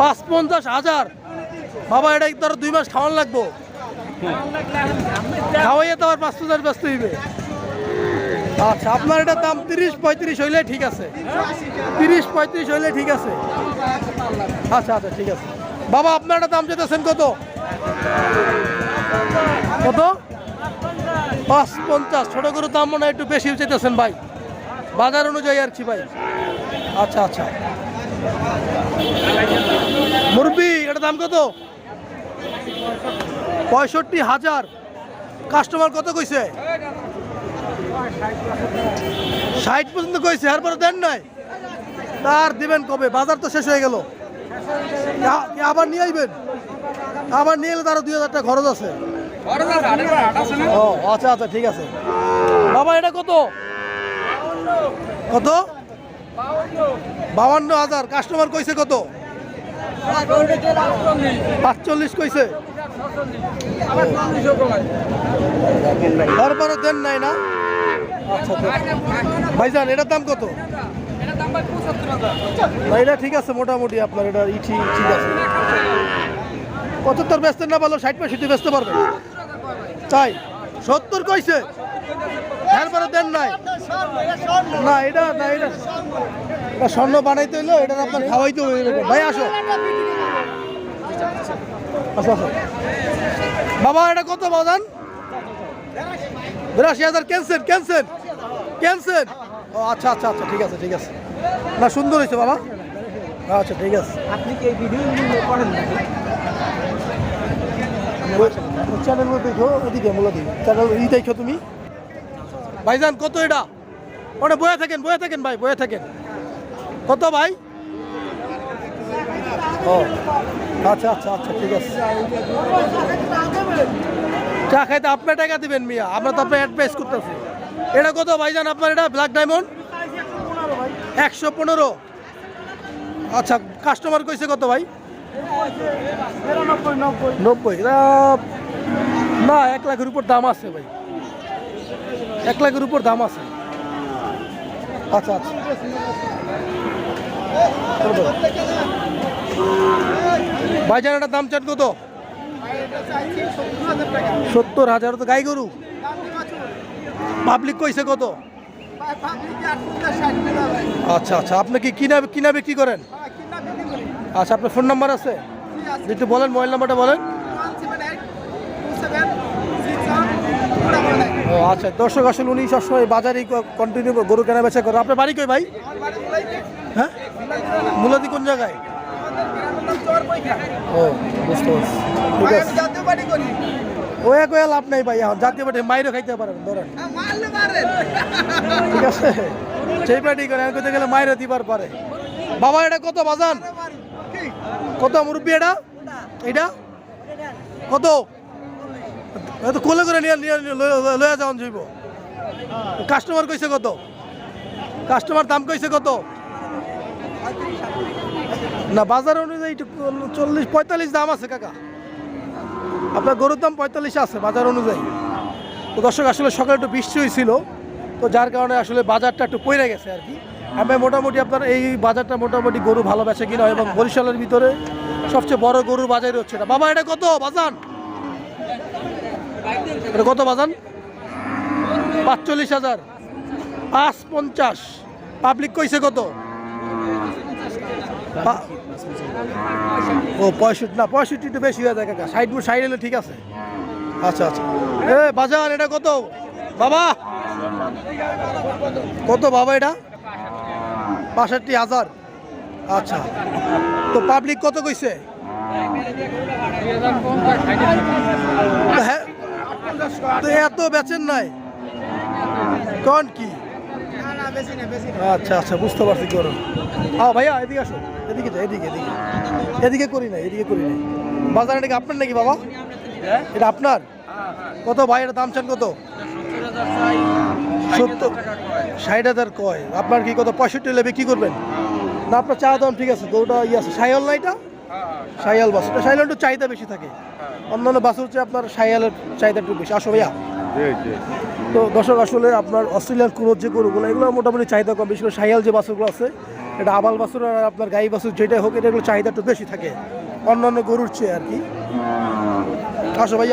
পাঁচ পঞ্চাশ হাজার। বাবা, এটা ধরো দুই মাস খাওয়ান লাগবো। খাওয়াইয়ে তো আবার পাঁচ পঞ্চাশ ব্যস্ত হইবে। আচ্ছা আপনার এটা দাম তিরিশ পঁয়ত্রিশ হইলে ঠিক আছে। তিরিশ পঁয়ত্রিশ হইলে ঠিক আছে। আচ্ছা আচ্ছা ঠিক আছে। বাবা, আপনার এটা দাম যেতেছেন কত? কত? পাঁচ পঞ্চাশ ছোট গরুর দাম মনে হয় একটু বেশি চেতেছেন ভাই। বাজার অনুযায়ী আর কি ভাই? আচ্ছা আচ্ছা। মুরবি এটা দাম কত? পঁয়ষট্টি হাজার। কাস্টমার কত কইছে? ষাট পর্যন্ত কইছে আর পরে দেন নাই। তার দিবেন কবে? বাজার তো শেষ হয়ে গেল। আবার নিয়ে আইবেন? আবার নিয়ে এলে তারও দুই হাজার টাকা খরচ আছে। ও আচ্ছা আচ্ছা ঠিক আছে। বাবা এটা কত? কত? বাউান্ন হাজার। কাস্টমার কইছে কত? পাঁচচল্লিশ কইছে। তারপরে দেন নাই না। ভাইজান, এটার দাম কত? এটা ঠিক আছে মোটামুটি আপনার, এটা ই ঠিক আছে। পঁচাত্তর বেচতেন না বলো ষাট পঁয়ষট্টি বেচতে পারবে? তাই সত্তর কইছে। এরপরে দেন নাই। না, এটা না, এটা স্বর্ণ বানাইতে হইল এটা আপনার খাওয়াইতে হইল ভাই, আসো। বাবা, এটা কত বাজান? বিরাশি হাজার, ক্যান্সেল ক্যান্সেল ক্যান্সেল। ও আচ্ছা আচ্ছা আচ্ছা ঠিক আছে ঠিক আছে। না, সুন্দর হয়েছে, বাবা। আচ্ছা ঠিক আছে। আপনি কি এই ভিডিও করেন নাকি চ্যানেল দেখো, ওদিকে মোলা দিই চ্যানেল ই দেখো তুমি। ভাইজান, কত এটা? ওটা বয়ে থাকেন বয়ে থাকেন ভাই, বয়ে থাকেন। কত ভাই? ও আচ্ছা আচ্ছা আচ্ছা ঠিক আছে। চা খাইতে আপনার টাকা দিবেন মিয়া, আমরা তো আপনার অ্যাডভাইস করতেছি। এটা কত ভাইজান আপনার এটা ব্ল্যাক ডায়মন্ড একশো পনেরো। আচ্ছা কাস্টমার কইছে কত ভাই? নব্বই। এরা না, এক লাখের উপর দাম আছে ভাই। এক লাখের উপর দাম আছে। আচ্ছা আচ্ছা। ভাইজান, এটার দাম চান কত? সত্তর হাজার। তো গাই গরু। পাবলিক কইছে কত? আচ্ছা আচ্ছা। আপনি কি কিনা কিনা বিক্রি করেন? আচ্ছা আপনার ফোন নাম্বার আছে? একটু বলেন, মোবাইল নাম্বারটা বলেন। আচ্ছা দর্শক আসলে উনি সবসময় বাজারে কন্টিনিউ গরু কেনা বেচা করে আপনার বাড়ি কই ভাই? হ্যাঁ? মূলাদি কোন জায়গায়? ও, বুঝতে লাভ নাই ভাই জাতীয় পার্টি, মাইরও খাইতে পারেন সেই পার্টি করে দিবার পারে। বাবা, এটা কত বাজান? কত মুরব্বী এটা? এটা? কত? এত কোলে করে নিয়ে যাওয়ান যাইব। কাস্টমার কইছে কত? কাস্টমার দাম কইছে কত? না, বাজার অনুযায়ী চল্লিশ পঁয়তাল্লিশ দাম আছে কাকা। আপনার গরুর দাম পঁয়তাল্লিশ আছে বাজার অনুযায়ী। তো দর্শক, আসলে সকালে একটু বৃষ্টি হয়েছিল তো যার কারণে আসলে বাজারটা একটু পড়ে গেছে আর কি। আমি মোটামুটি আপনার এই বাজারটা মোটামুটি গরু ভালো কিনা এবং বরিশালের ভিতরে সবচেয়ে বড় গরুর বাজারই হচ্ছে এটা। বাবা, এটা কত? বাজান? এটা কত বাজান? পাঁচচল্লিশ হাজার। পাঁচ পঞ্চাশ। পাবলিক কইছে কত? ও পঁয়ষট্টি না পঁয়ষট্টি একটু বেশি হয়ে যায় কাকা। সাইড সাইড এলে ঠিক আছে। আচ্ছা আচ্ছা। এ বাজার এটা কত? বাবা! কত বাবা এটা? বাষট্টি হাজার। আচ্ছা। তো পাবলিক কত কইছে? হ্যাঁ। তো এত বেচেন নাই? কোন কি? আচ্ছা আচ্ছা বুঝতে পারছি, করুন। হ্যাঁ ভাইয়া, এদিকে আসো। এদিকে যা এদিকে এদিকে। এদিকে করি না এদিকে করি না বাজার এটা আপনার নাকি বাবা? এটা আপনার? কত ভাই, এটা দাম চান কত? সত্তর, ষাট হাজার কয়। আপনার কি কত পঁয়ষট্টি হলে বিক্রি করবেন? না, আপনার চা দাম ঠিক আছে, গরুটা ইয়ে আছে। সাইয়াল না এটা? সাইয়াল বাস। এটা সাইয়াল একটু চাহিদা বেশি থাকে। অন্যান্য বাস হচ্ছে আপনার সাইয়ালের চাহিদা একটু বেশি। আসো ভাইয়া তো দর্শক আসলে আপনার অস্ট্রেলিয়ার ক্রোধ যে গরুগুলো এগুলো মোটামুটি চাহিদা কম বেশি করে সাইয়াল যে বাসগুলো আছে এটা আবাল বাসুর আর আপনার গাই বাসুর যেটাই হোক এটা এগুলো চাহিদা একটু বেশি থাকে অন্যান্য গরুর চেয়ে আর কি। আসো ভাইয়া।